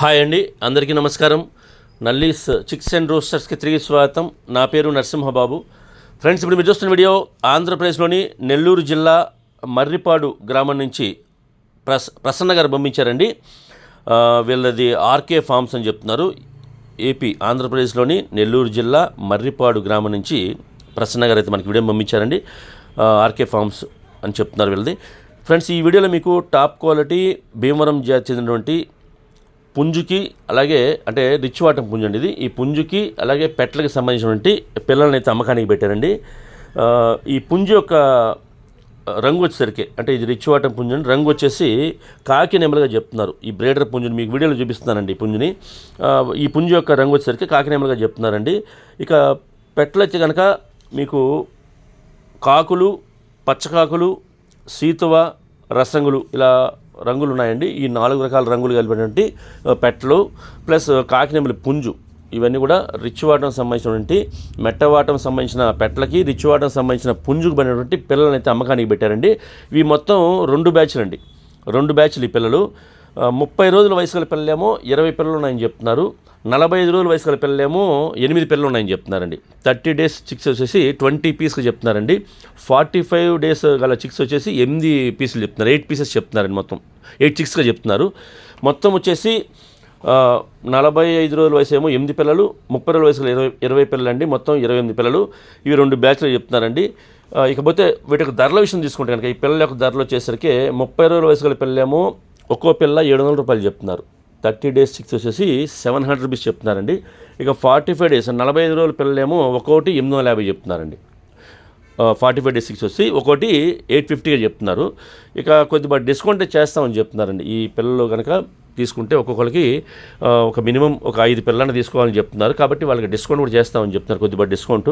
Hi అండి అందరికీ నమస్కారం. నల్లీస్ చిక్స్ అండ్ రోస్టర్స్కి తిరిగి స్వాగతం. నా పేరు నరసింహబాబు. ఫ్రెండ్స్ ఇప్పుడు మీరు చూస్తున్న వీడియో ఆంధ్రప్రదేశ్లోని నెల్లూరు జిల్లా మర్రిపాడు గ్రామం నుంచి ప్రస ప్రసన్న గారు పంపించారండి. వీళ్ళది ఆర్కే ఫార్మ్స్ అని చెప్తున్నారు. ఏపీ ఆంధ్రప్రదేశ్లోని నెల్లూరు జిల్లా మర్రిపాడు గ్రామం నుంచి ప్రసన్న గారు అయితే మనకి వీడియో పంపించారండి. ఆర్కే ఫార్మ్స్ అని చెప్తున్నారు వీళ్ళది. ఫ్రెండ్స్ ఈ వీడియోలో మీకు టాప్ క్వాలిటీ భీమవరం జాతి చెందినటువంటి పుంజుకి అలాగే అంటే రిచ్ వాటం పుంజు అండి ఇది. ఈ పుంజుకి అలాగే పెట్టలకు సంబంధించినటువంటి పిల్లల్ని అయితే అమ్మకానికి పెట్టారండి. ఈ పుంజు యొక్క రంగు వచ్చేసరికి అంటే ఇది రిచ్ వాటం పుంజు అండి. రంగు వచ్చేసి కాకి నెమలుగా చెప్తున్నారు. ఈ బ్రేడర్ పుంజుని మీకు వీడియోలో చూపిస్తున్నానండి ఈ పుంజుని. ఈ పుంజు యొక్క రంగు వచ్చేసరికి కాకి నెమలుగా చెప్తున్నారండి. ఇక పెట్టలు వచ్చి కనుక మీకు కాకులు పచ్చకాకులు సీతువ రసంగులు ఇలా రంగులు ఉన్నాయండి ఈ నాలుగు రకాల రంగులు కలిపినటువంటి పెట్టలు ప్లస్ కాకినెమలి పుంజు. ఇవన్నీ కూడా రిచ్ వాటం సంబంధించినటువంటి మెట్టవాటం సంబంధించిన పెట్టలకి రిచ్ వాటం సంబంధించిన పుంజుకు పడినటువంటి పిల్లల్ని అయితే అమ్మకానికి పెట్టారండి. ఇవి మొత్తం రెండు బ్యాచ్లు అండి రెండు బ్యాచ్లు ఈ పిల్లలు. ముప్పై రోజుల వయసు గల పిల్లలేమో ఇరవై పిల్లలు ఉన్నాయని చెప్తున్నారు. నలభై ఐదు రోజుల వయసు గల పిల్లలేమో ఎనిమిది పిల్లలు ఉన్నాయని చెప్తున్నారండి. థర్టీ డేస్ చిక్స్ వచ్చేసి ట్వంటీ పీస్కి చెప్తున్నారండి. ఫార్టీ ఫైవ్ డేస్ గల చిక్స్ వచ్చేసి ఎనిమిది పీసులు చెప్తున్నారు. ఎయిట్ పీసెస్ చెప్తున్నారండి మొత్తం. ఎయిట్ చిక్స్గా చెప్తున్నారు. మొత్తం వచ్చేసి నలభై ఐదు రోజుల వయసు ఏమో ఎనిమిది పిల్లలు ముప్పై రోజుల వయసులో ఇరవై ఇరవై పిల్లలు అండి మొత్తం ఇరవై ఎనిమిది పిల్లలు. ఇవి రెండు బ్యాచ్లు చెప్తున్నారండి. ఇకపోతే వీటికి ధరల విషయం తీసుకుంటే కనుక ఈ పిల్లల యొక్క ధరలు వచ్చేసరికి ముప్పై రోజుల వయసు గల పిల్లలేమో ఒక్కో పిల్ల ఏడు వందల రూపాయలు చెప్తున్నారు. థర్టీ డేస్ సిక్స్ వచ్చేసి సెవెన్ హండ్రెడ్ రూపీస్ చెప్తున్నారండి. ఇక ఫార్టీ ఫైవ్ డేస్ నలభై ఐదు రోజుల పిల్లలేమో ఒక్కోటి ఎనిమిది వందల యాభై చెప్తున్నారండి. ఫార్టీ ఫైవ్ డేస్ సిక్స్ వచ్చి ఒకటి ఎయిట్ ఫిఫ్టీగా చెప్తున్నారు. ఇక కొద్దిగా డిస్కౌంట్ చేస్తామని చెప్తున్నారండి. ఈ పిల్లలు కనుక తీసుకుంటే ఒక్కొక్కరికి ఒక మినిమం ఒక ఐదు పిల్లలను తీసుకోవాలని చెప్తున్నారు. కాబట్టి వాళ్ళకి డిస్కౌంట్ కూడా చేస్తామని చెప్తున్నారు కొద్దిగా డిస్కౌంట్.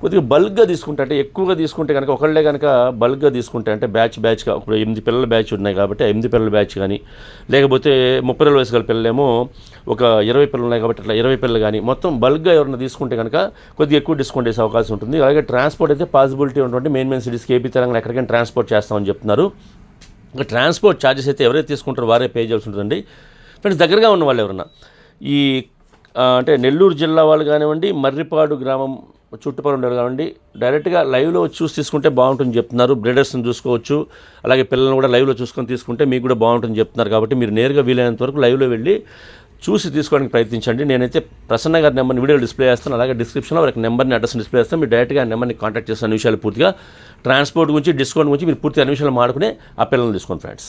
కొద్దిగా బల్క్గా తీసుకుంటే అంటే ఎక్కువగా తీసుకుంటే కనుక ఒకళ్ళే కనుక బల్క్గా తీసుకుంటే అంటే బ్యాచ్ బ్యాచ్గా ఇప్పుడు ఎనిమిది పిల్లల బ్యాచ్ ఉన్నాయి కాబట్టి ఎనిమిది పిల్లల బ్యాచ్ కానీ లేకపోతే ముప్పై రోజుల వయసు గల పిల్లలేమో ఒక ఇరవై పిల్లలు ఉన్నాయి కాబట్టి అట్లా ఇరవై పిల్లలు కానీ మొత్తం బల్క్గా ఎవరైనా తీసుకుంటే కనుక కొద్దిగా ఎక్కువ డిస్కౌంట్ చేసే అవకాశం ఉంటుంది. అలాగే ట్రాన్స్పోర్ట్ అయితే పాసిబిలిటీ ఉన్నటువంటి మెయిన్ మెయిన్ సిటీస్కి ఏపీ తెలంగాణ ఎక్కడికైనా ట్రాన్స్పోర్ట్ చేస్తామని చెప్తున్నారు. ఇంకా ట్రాన్స్పోర్ట్ ఛార్జెస్ అయితే ఎవరైతే తీసుకుంటారో వారే పే చేయాల్సి ఉంటుందండి. ఫ్రెండ్స్ దగ్గరగా ఉన్న వాళ్ళు ఎవరన్నా ఈ అంటే నెల్లూరు జిల్లా వాళ్ళు కానివ్వండి మర్రిపాడు గ్రామం చుట్టుపక్కల ఉండేవాళ్ళు కాబట్టి డైరెక్ట్గా లైవ్లో చూసి తీసుకుంటే బాగుంటుంది చెప్తున్నారు. బ్రీడర్స్ని చూసుకోవచ్చు. అలాగే పిల్లల్ని కూడా లైవ్లో చూసుకొని తీసుకుంటే మీకు కూడా బాగుంటుంది చెప్తున్నారు కాబట్టి మీరు నేరుగా వీలైనంత వరకు లైవ్లో వెళ్ళి చూసి తీసుకోవడానికి ప్రయత్నించండి. నేనైతే ప్రసన్న గారి నెంబర్ని వీడియో డిస్ప్లే చేస్తాను. అలాగే డిస్క్రిప్షన్లో వారికి నెంబర్ని అడ్రస్ డిస్ప్లే చేస్తాను. మీరు డైరెక్ట్గా ఆ నెంబర్ని కాంటాక్ట్ చేస్తాను అన్ని విషయాలు పూర్తిగా. ట్రాన్స్పోర్ట్ గురించి డిస్కౌంట్ గురించి మీరు పూర్తిగా అన్ని విషయాలు మాడుకునే ఆ పిల్లల్ని తీసుకోండి ఫ్రెండ్స్.